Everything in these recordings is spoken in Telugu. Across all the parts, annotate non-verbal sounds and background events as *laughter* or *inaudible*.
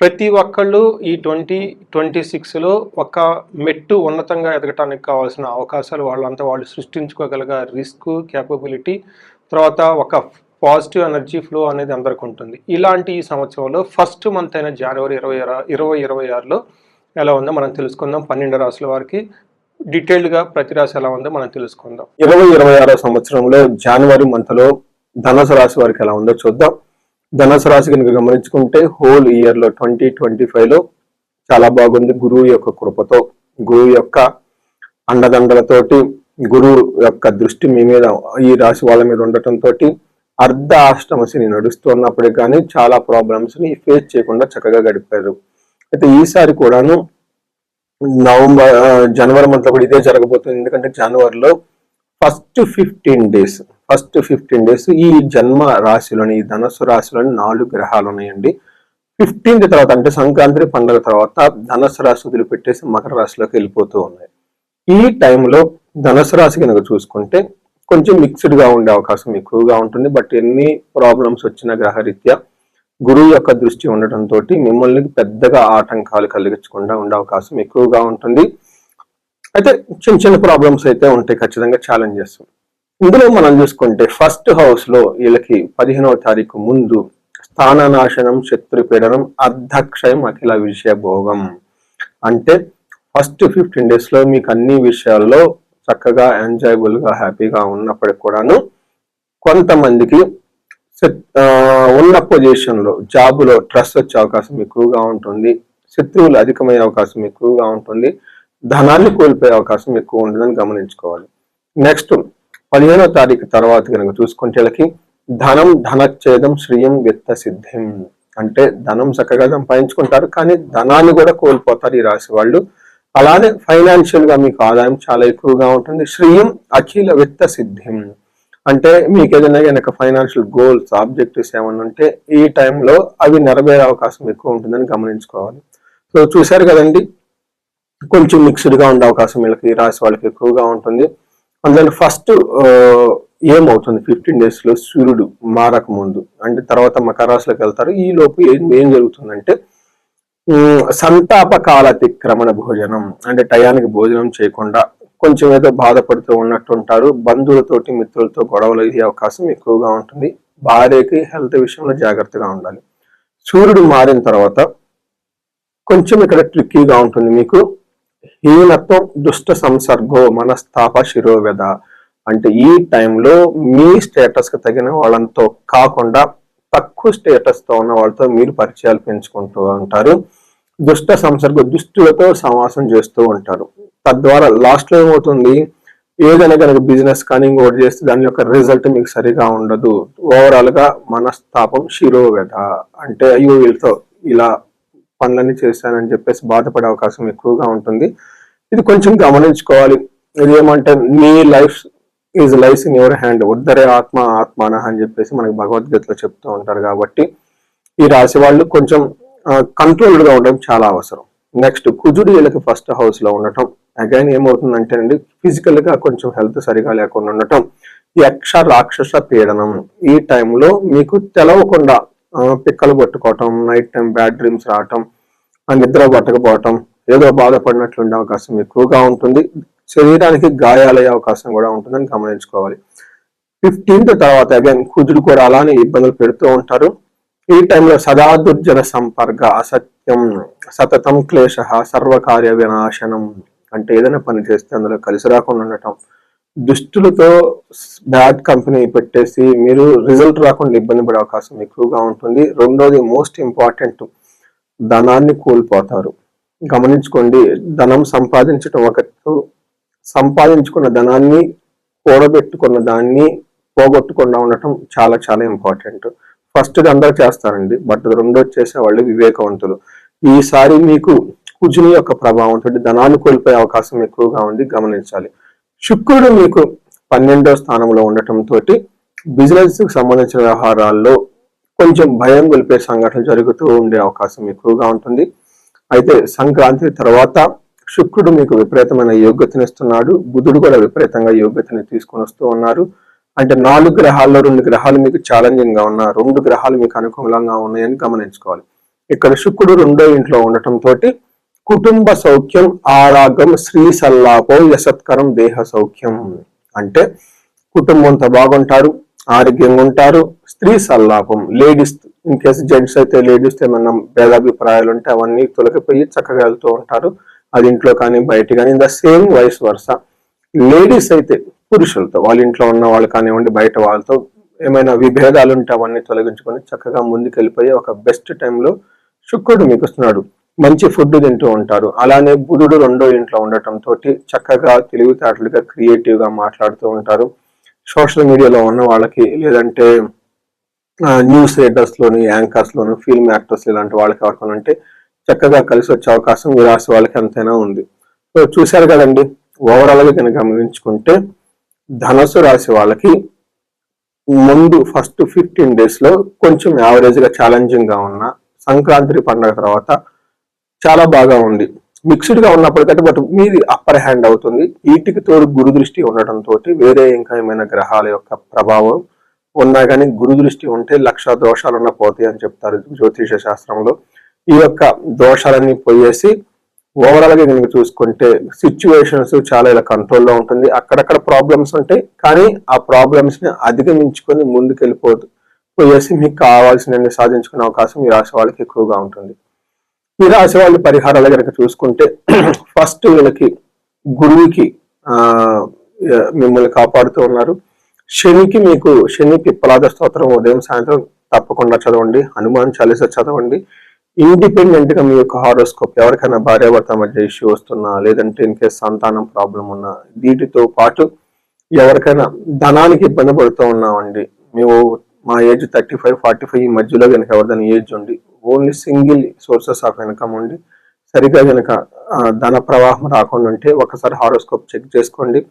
ప్రతి ఒక్కళ్ళు ఈ ట్వంటీ ట్వంటీ సిక్స్లో ఒక మెట్టు ఉన్నతంగా ఎదగటానికి కావాల్సిన అవకాశాలు వాళ్ళంతా వాళ్ళు సృష్టించుకోగలిగే రిస్క్ క్యాపబిలిటీ తర్వాత ఒక పాజిటివ్ ఎనర్జీ ఫ్లో అనేది అందరికి ఉంటుంది. ఇలాంటి ఈ సంవత్సరంలో ఫస్ట్ మంత్ అయిన జనవరి ఇరవై ఇరవై ఇరవై ఆరులో ఎలా ఉందో మనం తెలుసుకుందాం. పన్నెండు రాసుల వారికి డీటెయిల్డ్గా ప్రతి రాశి ఎలా ఉందో మనం తెలుసుకుందాం. ఇరవై ఇరవై ఆరో సంవత్సరంలో జనవరి మంత్లో ధనుసు రాశి వారికి ఎలా ఉందో చూద్దాం. ధనుసు రాశి కనుక గమనించుకుంటే హోల్ ఇయర్లో ట్వంటీ ట్వంటీ ఫైవ్లో చాలా బాగుంది. గురువు యొక్క కృపతో గురువు యొక్క అండదండలతోటి గురువు యొక్క దృష్టి మీ మీద ఈ రాశి వాళ్ళ మీద ఉండటంతో అర్ధ అష్టమశని నడుస్తున్నప్పటికీ కానీ చాలా ప్రాబ్లమ్స్ని ఫేస్ చేయకుండా చక్కగా గడిపారు. అయితే ఈసారి కూడాను నవంబర్ జనవరి మంత్లో కూడా ఇదే జరగబోతుంది. ఎందుకంటే జనవరిలో first fifteen days first fifteen days ఈ జన్మ రాశిలోని ఈ ధనస్సు రాశిలోని నాలుగు గ్రహాలు ఉన్నాయండి. ఫిఫ్టీన్త్ తర్వాత అంటే సంక్రాంతి పండుగ తర్వాత ధనస్సు రాశి వదిలిపెట్టేసి మకర రాశిలోకి వెళ్ళిపోతూ ఉన్నాయి. ఈ టైంలో ధనుసు రాశి కనుక చూసుకుంటే కొంచెం మిక్స్డ్గా ఉండే అవకాశం ఎక్కువగా ఉంటుంది. బట్ ఎన్ని ప్రాబ్లమ్స్ వచ్చిన గ్రహరీత్యా గురువు యొక్క దృష్టి ఉండటంతో మిమ్మల్ని పెద్దగా ఆటంకాలు కలిగించకుండా ఉండే అవకాశం ఎక్కువగా ఉంటుంది. అయితే చిన్న చిన్న ప్రాబ్లమ్స్ అయితే ఉంటాయి ఖచ్చితంగా ఛాలెంజెస్ ఇందులో మనం చూసుకుంటే ఫస్ట్ హౌస్లో వీళ్ళకి పదిహేనవ తారీఖు ముందు స్థాననాశనం శత్రుపీడనం అర్ధక్షయం అఖిల విషయ భోగం. అంటే ఫస్ట్ ఫిఫ్టీన్ డేస్లో మీకు అన్ని విషయాల్లో చక్కగా ఎంజాయబుల్గా హ్యాపీగా ఉన్నప్పటికి కూడాను కొంతమందికి ఉన్న పొజిషన్లో జాబులో ట్రస్ట్ వచ్చే అవకాశం ఎక్కువగా ఉంటుంది శత్రువులు అధికమయ్యే అవకాశం ఎక్కువగా ఉంటుంది ధనాన్ని కోల్పోయే అవకాశం ఎక్కువ ఉంటుందని గమనించుకోవాలి. నెక్స్ట్ పదిహేనో తారీఖు తర్వాత కనుక చూసుకుంటే ధనం ధనచ్ఛేదం శ్రీయం విత్త సిద్ధిం. అంటే ధనం చక్కగా సంపాదించుకుంటారు కానీ ధనాన్ని కూడా కోల్పోతారు ఈ రాశి వాళ్ళు. అలానే ఫైనాన్షియల్గా మీకు ఆదాయం చాలా ఎక్కువగా ఉంటుంది. శ్రీయం అఖిల విత్త సిద్ధిం. అంటే మీకు ఏదైనా కనుక ఫైనాన్షియల్ గోల్స్ ఆబ్జెక్టివ్స్ ఏమన్నా ఉంటే ఈ టైంలో అవి నెరవేరే అవకాశం ఎక్కువ ఉంటుందని గమనించుకోవాలి. సో చూశారు కదండి కొంచెం మిక్స్డ్గా ఉండే అవకాశం వీళ్ళకి రాసి రాశి వాళ్ళకి ఎక్కువగా ఉంటుంది. అందులో ఫస్ట్ ఏమవుతుంది? ఫిఫ్టీన్ డేస్లో సూర్యుడు మారక ముందు. అంటే తర్వాత మకర రాశిలోకి వెళ్తారు. ఈ లోపు ఏం ఏం జరుగుతుందంటే సంతాప సంతాపకాల అతిక్రమణ భోజనం. అంటే టయానికి భోజనం చేయకుండా కొంచెం ఏదో బాధపడుతూ ఉన్నట్టు ఉంటారు. బంధువులతోటి మిత్రులతో గొడవలు అయ్యే అవకాశం ఎక్కువగా ఉంటుంది. భార్యకి హెల్త్ విషయంలో జాగ్రత్తగా ఉండాలి. సూర్యుడు మారిన తర్వాత కొంచెం ఇక్కడ ట్రిక్కీగా ఉంటుంది మీకు. హీనత్వం దుష్ట సంసర్గో మనస్తాప శిరోవ్యధ అంటే ఈ టైంలో మీ స్టేటస్కి తగిన వాళ్ళంతో కాకుండా తక్కువ స్టేటస్తో ఉన్న వాళ్ళతో మీరు పరిచయాలు పెంచుకుంటూ ఉంటారు. దుష్ట సంసర్గ దుష్టులతో సమాసం చేస్తూ ఉంటారు. తద్వారా లాస్ట్లో ఏమవుతుంది? ఏదైనా కనుక బిజినెస్ కానీ ఇంకోటి చేస్తే దాని యొక్క రిజల్ట్ మీకు సరిగా ఉండదు. ఓవరాల్గా మనస్తాపం శిరోవ్యధ అంటే అయ్యో వీళ్ళతో ఇలా పనులన్నీ చేశానని చెప్పేసి బాధపడే అవకాశం ఎక్కువగా ఉంటుంది. ఇది కొంచెం గమనించుకోవాలి. ఇది ఏమంటే మీ life is life in your hand. ఉద్దరే ఆత్మ ఆత్మాన అని చెప్పేసి మనకి భగవద్గీతలో చెప్తూ ఉంటారు కాబట్టి ఈ రాశి వాళ్ళు కొంచెం కంట్రోల్డ్గా ఉండడం చాలా అవసరం. నెక్స్ట్ కుజుడు వీళ్ళకి ఫస్ట్ హౌస్లో ఉండటం. అగైన్ ఏమవుతుందంటే అండి ఫిజికల్గా కొంచెం హెల్త్ సరిగా లేకుండా ఉండటం. యక్ష రాక్షస పీడనం. ఈ టైంలో మీకు తెలవకుండా పిక్కలు పట్టుకోవటం నైట్ టైం బ్యాడ్ డ్రీమ్స్ రావటం ఆ నిద్ర పట్టకపోవటం ఏదో బాధపడినట్లు ఉండే అవకాశం ఎక్కువగా ఉంటుంది. శరీరానికి గాయాలయ్యే అవకాశం కూడా ఉంటుందని గమనించుకోవాలి. ఫిఫ్టీన్త్ తర్వాత అగైన్ కుజుడు కూడా అలానే ఇబ్బందులు పెడుతూ ఉంటారు. ఈ టైంలో సదా దుర్జన సంపర్క అసత్యం సతతం క్లేశ సర్వకార్య వినాశనం అంటే ఏదైనా పని చేస్తే అందులో కలిసి రాకుండా ఉండటం. దుష్టులతో బ్యాడ్ కంపెనీ పెట్టేసి మీరు రిజల్ట్ రాకుండా ఇబ్బంది పడే అవకాశం ఎక్కువగా ఉంటుంది. రెండోది మోస్ట్ ఇంపార్టెంట్ ధనాన్ని కోల్పోతారు. గమనించుకోండి ధనం సంపాదించటం ఒకటి. సంపాదించుకున్న ధనాన్ని కూడబెట్టుకున్న దాన్ని పోగొట్టకుండా ఉండటం చాలా చాలా ఇంపార్టెంట్. ఫస్ట్ అందరూ చేస్తారండి బట్ రెండో చేసే వాళ్ళు వివేకవంతులు. ఈసారి మీకు కుజుని యొక్క ప్రభావంతో ధనాన్ని కోల్పోయే అవకాశం ఎక్కువగా ఉంది గమనించాలి. శుక్రుడు మీకు పన్నెండో స్థానంలో ఉండటంతో బిజినెస్కి బిజినెస్ సంబంధించిన వ్యవహారాల్లో కొంచెం భయం గొలిపే సంఘటనలు జరుగుతూ ఉండే అవకాశం ఎక్కువగా ఉంటుంది. అయితే సంక్రాంతి తర్వాత శుక్రుడు మీకు విపరీతమైన యోగ్యతనిస్తున్నాడు. బుధుడు కూడా విపరీతంగా యోగ్యతని తీసుకొని వస్తూ ఉన్నారు. అంటే నాలుగు గ్రహాల్లో రెండు గ్రహాలు మీకు ఛాలెంజింగ్గా ఉన్న రెండు గ్రహాలు మీకు అనుకూలంగా ఉన్నాయని గమనించుకోవాలి. ఇక్కడ శుక్రుడు రెండో ఇంట్లో ఉండటం తోటి కుటుంబ సౌఖ్యం ఆరాగం శ్రీ సల్లాపో యసత్కరం దేహ సౌఖ్యం. అంటే కుటుంబంతో బాగుంటారు ఆరోగ్యంగా ఉంటారు స్త్రీ సల్లాపం లేడీస్ ఇన్ కేసు జెంట్స్ అయితే లేడీస్ ఏమన్నా భేదాభిప్రాయాలు ఉంటే అవన్నీ తొలగిపోయి చక్కగా వెళ్తూ ఉంటారు. అది ఇంట్లో కానీ బయట కానీ ద సేమ్ వయసు వరుస. లేడీస్ అయితే పురుషులతో వాళ్ళ ఇంట్లో ఉన్న వాళ్ళు కానివ్వండి బయట వాళ్ళతో ఏమైనా విభేదాలు ఉంటే అవన్నీ తొలగించుకొని చక్కగా ముందుకెళ్ళిపోయి ఒక బెస్ట్ టైంలో శుక్రుడు మీకు వస్తున్నాడు మంచి ఫుడ్ తింటూ ఉంటారు. అలానే బుధుడు రెండో ఇంట్లో ఉండటం తోటి చక్కగా తెలివితేటలుగా క్రియేటివ్గా మాట్లాడుతూ ఉంటారు. సోషల్ మీడియాలో ఉన్న వాళ్ళకి లేదంటే న్యూస్ రేటర్స్లోని యాంకర్స్ లోను ఫిల్మ్ యాక్టర్స్ ఇలాంటి వాళ్ళకి ఎవరికైనా ఉంటే చక్కగా కలిసి వచ్చే అవకాశం ఈ రాశి వాళ్ళకి ఎంతైనా ఉంది. సో చూశారు కదండి ఓవరాల్గా కనుక గమనించుకుంటే ధనస్సు రాశి వాళ్ళకి ముందు ఫస్ట్ ఫిఫ్టీన్ డేస్లో కొంచెం యావరేజ్గా ఛాలెంజింగ్గా ఉన్న సంక్రాంతి పండుగ తర్వాత చాలా బాగా ఉంది. మిక్స్డ్గా ఉన్నప్పటికైతే బట్ మీది అప్పర్ హ్యాండ్ అవుతుంది. వీటికి తోడు గురు దృష్టి ఉండటంతో వేరే ఇంకా ఏమైనా గ్రహాల యొక్క ప్రభావం ఉన్నా కానీ గురు దృష్టి ఉంటే లక్ష దోషాలు ఉన్న పోతాయి అని చెప్తారు జ్యోతిష శాస్త్రంలో. ఈ యొక్క దోషాలన్నీ పోయేసి ఓవరాల్గా కనుక చూసుకుంటే సిచ్యువేషన్స్ చాలా ఇలా కంట్రోల్లో ఉంటుంది. అక్కడక్కడ ప్రాబ్లమ్స్ ఉంటాయి. కానీ ఆ ప్రాబ్లమ్స్ని అధిగమించుకొని ముందుకెళ్ళిపోతూ పోయేసి మీకు కావాల్సిన సాధించుకునే అవకాశం ఈ రాశి వాళ్ళకి ఎక్కువగా ఉంటుంది. ఈ రాశి వాళ్ళ పరిహారాలు కనుక చూసుకుంటే *clears throat* ఫస్ట్ వీళ్ళకి గురువుకి ఆ మిమ్మల్ని కాపాడుతూ ఉన్నారు. శనికి మీకు శని పిప్పలాద స్తోత్రం ఉదయం సాయంత్రం తప్పకుండా చదవండి. హనుమాన్ చాలీస చదవండి. ఇండిపెండెంట్గా మీ యొక్క హారోస్కోప్ ఎవరికైనా భార్యాభర్త మధ్య ఇష్యూ వస్తున్నా లేదంటే ఇన్ కేసు సంతానం ప్రాబ్లం ఉన్నా వీటితో పాటు ఎవరికైనా ధనానికి ఇబ్బంది పడుతూ ఉన్నామండి. మేము మా age thirty five forty five ఈ మధ్యలో కనుక ఎవరిదైనా ఏజ్ ఉండి only single sources of income ఉండి సరిగా కనుక ధన ప్రవాహం రాకుండా ఉంటే ఒకసారి హారోస్కోప్ చెక్ చేసుకోండి.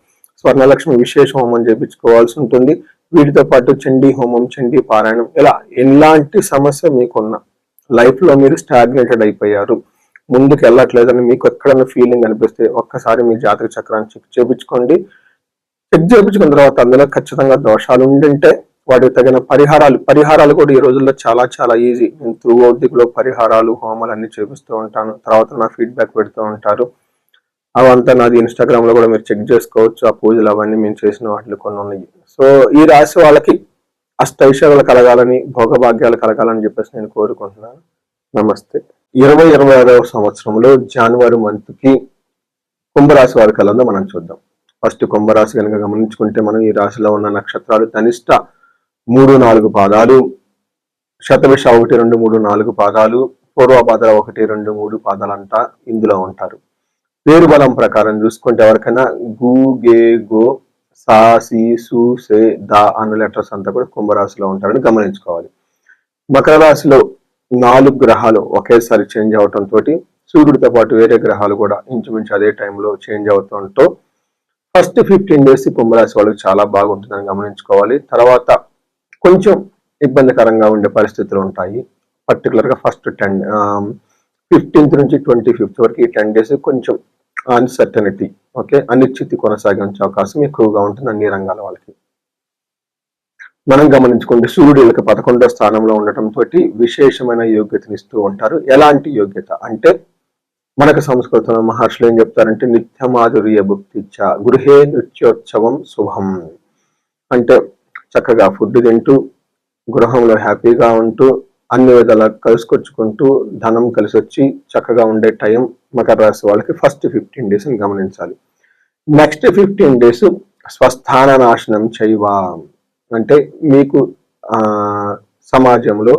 స్వర్ణలక్ష్మి విశేష హోమం చేయించుకోవాల్సి ఉంటుంది. వీటితో పాటు చండీ హోమం చండీ పారాయణం ఇలా ఎలాంటి సమస్య మీకున్నా లైఫ్లో మీరు స్టాగ్నేటెడ్ అయిపోయారు. ముందుకు వెళ్ళట్లేదని మీకు ఎక్కడైనా ఫీలింగ్ అనిపిస్తే ఒక్కసారి మీ జాతక చక్రాన్ని చెక్ చేయించుకోండి చెక్ చేయించుకున్న తర్వాత అందులో ఖచ్చితంగా దోషాలు ఉండింటే వాటికి తగిన పరిహారాలు పరిహారాలు కూడా ఈ రోజుల్లో చాలా చాలా ఈజీ నేను త్రూ అవుద్దికులో పరిహారాలు హోమాలు అన్ని చూపిస్తూ ఉంటాను. తర్వాత నా ఫీడ్బ్యాక్ పెడుతూ ఉంటారు. అవంతా నాది ఇన్స్టాగ్రామ్లో కూడా మీరు చెక్ చేసుకోవచ్చు. ఆ పూజలు అవన్నీ మేము చేసిన వాటిలో కొన్ని ఉన్నాయి. సో ఈ రాశి వాళ్ళకి అష్టైశ్వర్యాలు కలగాలని భోగభాగ్యాలు కలగాలని చెప్పేసి నేను కోరుకుంటున్నాను. నమస్తే. ఇరవై ఇరవై ఐదవ సంవత్సరంలో జనవరి మంత్కి కుంభరాశి వారి కలందో మనం చూద్దాం. ఫస్ట్ కుంభరాశి కనుక గమనించుకుంటే మనం ఈ రాశిలో ఉన్న నక్షత్రాలు కనిష్ట మూడు నాలుగు పాదాలు శతవిష ఒకటి రెండు మూడు నాలుగు పాదాలు పూర్వపాదాలు ఒకటి రెండు మూడు పాదాలంతా ఇందులో ఉంటారు. పేరు బలం ప్రకారం చూసుకుంటే ఎవరికైనా గు గే గో సా సి సు సే దా అన్న లెటర్స్ అంతా కూడా కుంభరాశిలో ఉంటారని గమనించుకోవాలి. మకర రాశిలో నాలుగు గ్రహాలు ఒకేసారి చేంజ్ అవటంతో తోటి సూర్యుడితో పాటు వేరే గ్రహాలు కూడా ఇంచుమించు అదే టైంలో చేంజ్ అవుతుంటో ఫస్ట్ ఫిఫ్టీన్ డేస్ కుంభరాశి వాళ్ళకి చాలా బాగుంటుందని గమనించుకోవాలి. తర్వాత కొంచెం ఇబ్బందికరంగా ఉండే పరిస్థితులు ఉంటాయి. పర్టికులర్గా ఫస్ట్ టెన్ ఫిఫ్టీన్త్ నుంచి ట్వంటీ ఫిఫ్త్ వరకు ఈ టెన్ డేస్ కొంచెం అన్సర్టనిటీ ఓకే అనిశ్చితి కొనసాగించే అవకాశం ఎక్కువగా ఉంటుంది అన్ని రంగాల వాళ్ళకి. మనం గమనించుకుంటే సూర్యుడు వీళ్ళకి పదకొండో స్థానంలో ఉండటం తోటి విశేషమైన యోగ్యతనిస్తూ ఉంటారు. ఎలాంటి యోగ్యత? అంటే మనకు సంస్కృతంలో మహర్షులు ఏం చెప్తారంటే నిత్యమాధుర్య భుక్తిచ్చ గృహే నృత్యోత్సవం శుభం. అంటే చక్కగా ఫుడ్ తింటూ గృహంలో హ్యాపీగా ఉంటూ అన్ని విధాలా కలుసుకొచ్చుకుంటూ ధనం కలిసి వచ్చి చక్కగా ఉండే టైం మకర రాశి వాళ్ళకి ఫస్ట్ ఫిఫ్టీన్ డేస్ అని గమనించాలి. నెక్స్ట్ ఫిఫ్టీన్ డేస్ స్వస్థాన నాశనం చేయవా. అంటే మీకు సమాజంలో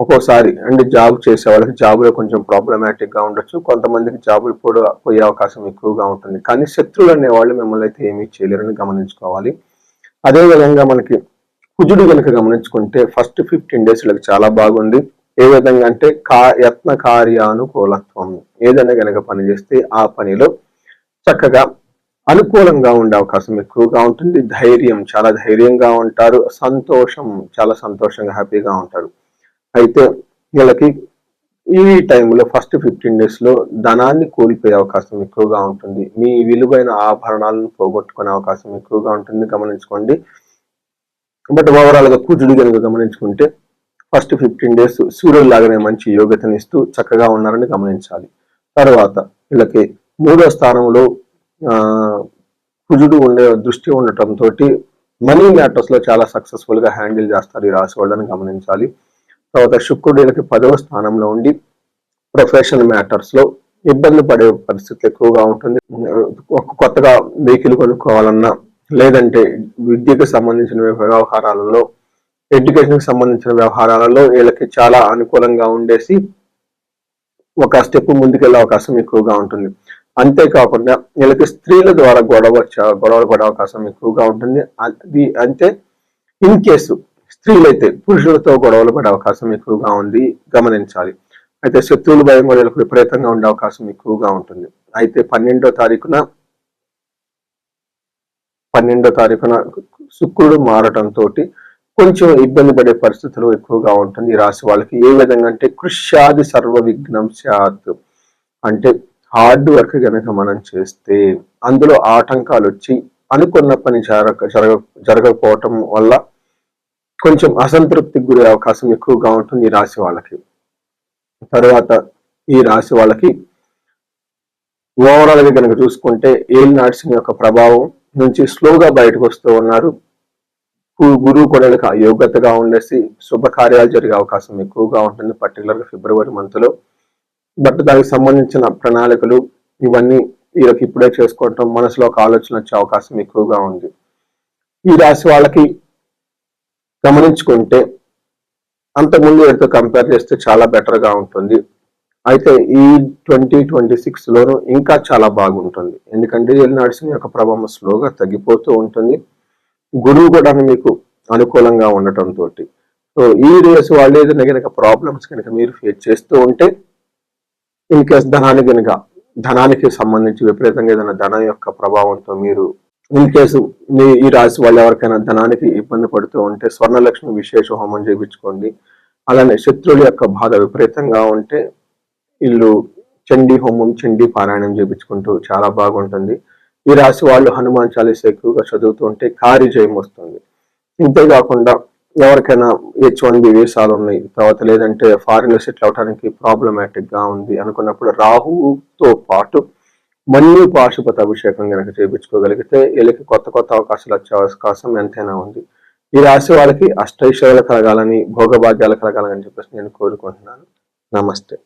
ఒక్కోసారి అంటే జాబ్ చేసే వాళ్ళకి జాబ్లో కొంచెం ప్రాబ్లమాటిక్గా ఉండొచ్చు. కొంతమందికి జాబులు కూడా పోయే అవకాశం ఎక్కువగా ఉంటుంది. కానీ శత్రువులు అనేవాళ్ళు మిమ్మల్ని అయితే ఏమీ చేయలేరని గమనించుకోవాలి. అదేవిధంగా మనకి కుజుడు కనుక గమనించుకుంటే ఫస్ట్ ఫిఫ్టీన్ డేస్ వీళ్ళకి చాలా బాగుంది. ఏ విధంగా అంటే కా యత్న కార్యానుకూలత్వం. ఏదైనా గనక పని చేస్తే ఆ పనిలో చక్కగా అనుకూలంగా ఉండే అవకాశం ఎక్కువగా ఉంటుంది. ధైర్యం చాలా ధైర్యంగా ఉంటారు. సంతోషం చాలా సంతోషంగా హ్యాపీగా ఉంటారు. అయితే వీళ్ళకి ఈ టైంలో ఫస్ట్ ఫిఫ్టీన్ డేస్లో ధనాన్ని కోల్పోయే అవకాశం ఎక్కువగా ఉంటుంది. మీ విలువైన ఆభరణాలను పోగొట్టుకునే అవకాశం ఎక్కువగా ఉంటుంది. గమనించుకోండి. బట్ ఓవరాల్గా గా కనుక గమనించుకుంటే ఫస్ట్ ఫిఫ్టీన్ డేస్ సూర్యుడు లాగానే మంచి యోగ్యతని ఇస్తూ చక్కగా ఉన్నారని గమనించాలి. తర్వాత వీళ్ళకి మూడో స్థానంలో కుజుడు ఉండే దృష్టి ఉండటంతో మనీ మ్యాటర్స్లో చాలా సక్సెస్ఫుల్గా హ్యాండిల్ చేస్తారు ఈ రాశి వాళ్ళని గమనించాలి. తర్వాత శుక్రుడు వీళ్ళకి పదవ స్థానంలో ఉండి ప్రొఫెషనల్ మ్యాటర్స్లో ఇబ్బంది పడే పరిస్థితి ఎక్కువగా ఉంటుంది. ఒక కొత్తగా వెహికల్ కొనుక్కోవాలన్నా లేదంటే విద్యకు సంబంధించిన వ్యవహారాలలో ఎడ్యుకేషన్కి సంబంధించిన వ్యవహారాలలో వీళ్ళకి చాలా అనుకూలంగా ఉండేసి ఒక స్టెప్ ముందుకెళ్ళే అవకాశం ఎక్కువగా ఉంటుంది. అంతేకాకుండా వీళ్ళకి స్త్రీల ద్వారా గొడవ గొడవలు పడే అవకాశం ఎక్కువగా ఉంటుంది. అది అంటే ఇన్ కేసు స్త్రీలైతే పురుషులతో గొడవలు పడే అవకాశం ఎక్కువగా ఉంది గమనించాలి. అయితే శత్రువుల భయం కూడా వీళ్ళకి విపరీతంగా ఉండే అవకాశం ఎక్కువగా ఉంటుంది. అయితే పన్నెండో తారీఖున పన్నెండో తారీఖున శుక్రుడు మారటంతో కొంచెం ఇబ్బంది పడే పరిస్థితులు ఎక్కువగా ఉంటుంది ఈ రాశి వాళ్ళకి. ఏ విధంగా అంటే కృష్యాది సర్వ విఘ్నం సాత్ అంటే హార్డ్ వర్క్ కనుక మనం చేస్తే అందులో ఆటంకాలు వచ్చి అనుకున్న పని జరగ జరగ జరగకపోవటం వల్ల కొంచెం అసంతృప్తికి గురే అవకాశం ఎక్కువగా ఉంటుంది ఈ రాశి వాళ్ళకి. తర్వాత ఈ రాశి వాళ్ళకి ఓవరాల్గా కనుక చూసుకుంటే ఏల్ నాట్సింగ్ యొక్క ప్రభావం నుంచి స్లోగా బయటకు వస్తూ ఉన్నారు. గురువు కూడా అయోగ్యతగా ఉండేసి శుభకార్యాలు జరిగే అవకాశం ఎక్కువగా ఉంటుంది పర్టికులర్గా ఫిబ్రవరి మంత్లో బట్ దానికి సంబంధించిన ప్రణాళికలు ఇవన్నీ వీళ్ళకి ఇప్పుడే చేసుకోవటం మనసులో ఒక ఆలోచన వచ్చే అవకాశం ఎక్కువగా ఉంది. ఈ రాశి వాళ్ళకి గమనించుకుంటే అంతకుముందు వీటితో కంపేర్ చేస్తే చాలా బెటర్గా ఉంటుంది. అయితే ఈ ట్వంటీ ట్వంటీ సిక్స్ లోను ఇంకా చాలా బాగుంటుంది. ఎందుకంటే ఎల్ నడిచిన యొక్క ప్రభావం స్లోగా తగ్గిపోతూ ఉంటుంది. గురువు కూడా మీకు అనుకూలంగా ఉండటంతో సో ఈ రేస్ వాళ్ళు ఏదైనా కనుక ప్రాబ్లమ్స్ కనుక మీరు ఫేస్ చేస్తూ ఉంటే ఇన్ కేస్ ధనానికి కనుక ధనానికి సంబంధించి విపరీతంగా ఏదైనా ధనం యొక్క ప్రభావంతో మీరు ఇన్ కేసు మీ ఈ రాశి వాళ్ళు ఎవరికైనా ధనానికి ఇబ్బంది పడుతూ ఉంటే స్వర్ణలక్ష్మి విశేష హోమం చేయించుకోండి. అలానే శత్రువుల యొక్క బాధ విపరీతంగా ఉంటే ఇల్లు చండీ హోమం చండీ పారాయణం చేపించుకుంటూ చాలా బాగుంటుంది. ఈ రాశి వాళ్ళు హనుమాన్ చాలీస ఎక్కువగా చదువుతూ ఉంటే కారి జయం వస్తుంది. ఇంతేకాకుండా ఎవరికైనా హెచ్ వన్ బి వీసాలు ఉన్నాయి. తర్వాత లేదంటే ఫారిన్ సెటిల్ అవడానికి ప్రాబ్లమాటిక్గా ఉంది అనుకున్నప్పుడు రాహుతో పాటు మళ్ళీ పాశుపత అభిషేకం కనుక చేయించుకోగలిగితే వీళ్ళకి కొత్త కొత్త అవకాశాలు వచ్చే అవకాశం ఎంతైనా ఉంది. ఈ రాశి వాళ్ళకి అష్టైశ్వర్యాలు కలగాలని భోగభాగ్యాలు కలగాలని చెప్పేసి నేను కోరుకుంటున్నాను. నమస్తే.